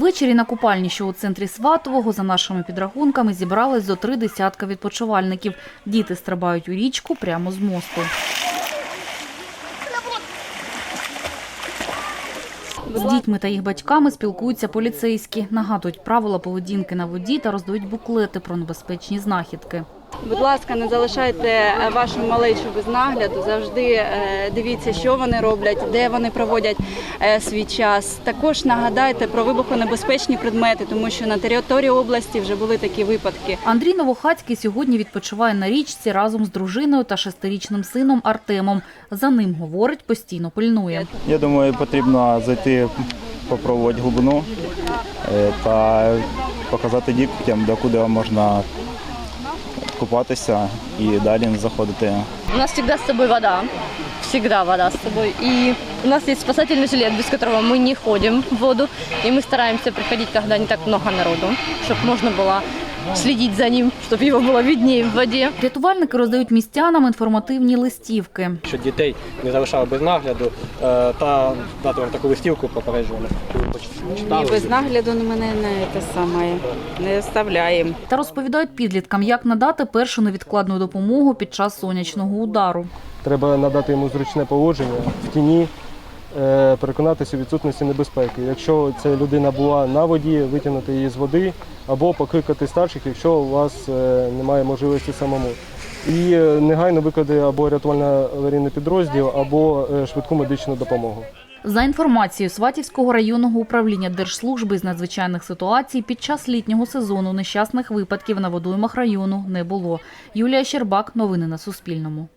Ввечері на купальні, що у центрі Сватового, за нашими підрахунками, зібрались зо три десятка відпочивальників. Діти стрибають у річку прямо з мосту. З дітьми та їх батьками спілкуються поліцейські, нагадують правила поведінки на воді та роздають буклети про небезпечні знахідки. Будь ласка, не залишайте е, вашу малечу без нагляду. Завжди е, дивіться, що вони роблять, де вони проводять е, свій час. Також нагадайте про вибухонебезпечні предмети, тому що на території області вже були такі випадки. Андрій Новохацький сьогодні відпочиває на річці разом з дружиною та шестирічним сином Артемом. За ним, говорить, постійно пильнує. Я думаю, потрібно зайти, попробувати глибину та показати дітям, докуди можна купатися і далі не заходити. У нас всегда с собой вода. Всегда вода с собой. И у нас есть спасательный жилет, без которого мы не ходим в воду. И мы стараемся приходить, когда не так много народу, чтобы можно было следить за ним, чтобы его было виднее в воде. Рятувальники роздають містянам інформативні листівки. щоб дітей не залишали без нагляду е, та дати вам таку листівку попереджували. Ні, без нагляду на мене не те саме не оставляємо. Та розповідають підліткам, як надати першу невідкладну допомогу під час сонячного удару. Треба надати йому зручне положення в тіні, переконатися у відсутності небезпеки. Якщо ця людина була на воді, витягнути її з води або покликати старших, якщо у вас е, немає можливості самому. І е, негайно викликати або рятувально-аварійний підрозділ, або е, швидку медичну допомогу. За інформацією Сватівського районного управління Держслужби з надзвичайних ситуацій, під час літнього сезону нещасних випадків на водоймах району не було. Юлія Щербак. Новини на Суспільному.